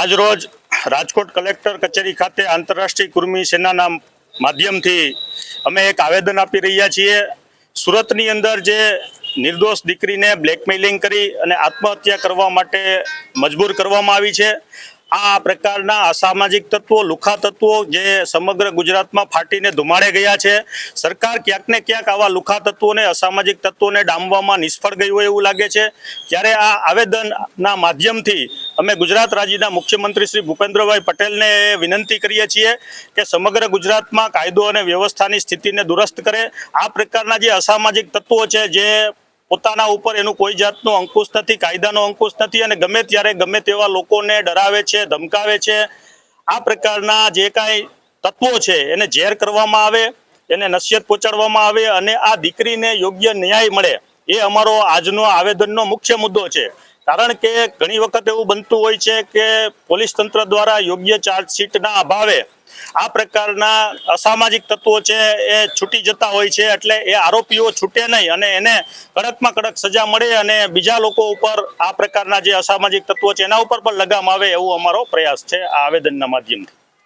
આજરોજ રાજકોટ કલેક્ટર કચેરી ખાતે આંતરરાષ્ટ્રીય કુર્મી સેનાના માધ્યમથી અમે એક આવેદન આપી રહ્યા છીએ. સુરતની અંદર જે નિર્દોષ દીકરીને બ્લેકમેલિંગ કરી અને આત્મહત્યા કરવા માટે મજબૂર કરવામાં આવી છે, આ પ્રકારના અસામાજિક તત્વો, લુખા તત્વો જે સમગ્ર ગુજરાતમાં ફાટીને ધુમાડે ગયા છે. સરકાર ક્યાંક ને ક્યાંક આવા લુખા તત્વોને, અસામાજિક તત્વોને ડામવામાં નિષ્ફળ ગયું એવું લાગે છે. ત્યારે આ આવેદનના માધ્યમથી અમે ગુજરાત રાજ્યના મુખ્યમંત્રી શ્રી ભૂપેન્દ્રભાઈ પટેલને વિનંતી કરીએ છીએ કે સમગ્ર ગુજરાતમાં કાયદો અને વ્યવસ્થાની સ્થિતિને દુરસ્ત કરે. આ પ્રકારના જે અસામાજિક તત્વો છે, જે પોતાના ઉપર એનું કોઈ જાતનો અંકુશ નથી, કાયદાનો અંકુશ નથી અને ગમે ત્યારે ગમે તેવા લોકોને ડરાવે છે, ધમકાવે છે, આ પ્રકારના જે કાંઈ તત્વો છે, એને ઝેર કરવામાં આવે, એને નસીહત પહોંચાડવામાં આવે અને આ દીકરીને યોગ્ય ન્યાય મળે, એ અમારો આજનો આવેદનનો મુખ્ય મુદ્દો છે. કારણ કે ઘણી વખત એવું બનતું હોય છે કે પોલીસ તંત્ર દ્વારા યોગ્ય ચાર્જશીટના અભાવે આ પ્રકારના અસામાજિક તત્વો છે એ છૂટી જતા હોય છે એટલે એ આરોપીઓ છૂટે નહીં અને એને કડકમાં કડક સજા મળે અને બીજા લોકો ઉપર આ પ્રકારના જે અસામાજિક તત્વો છે એના ઉપર પણ લગામ આવે એવો અમારો પ્રયાસ છે આ આવેદનના માધ્યમથી.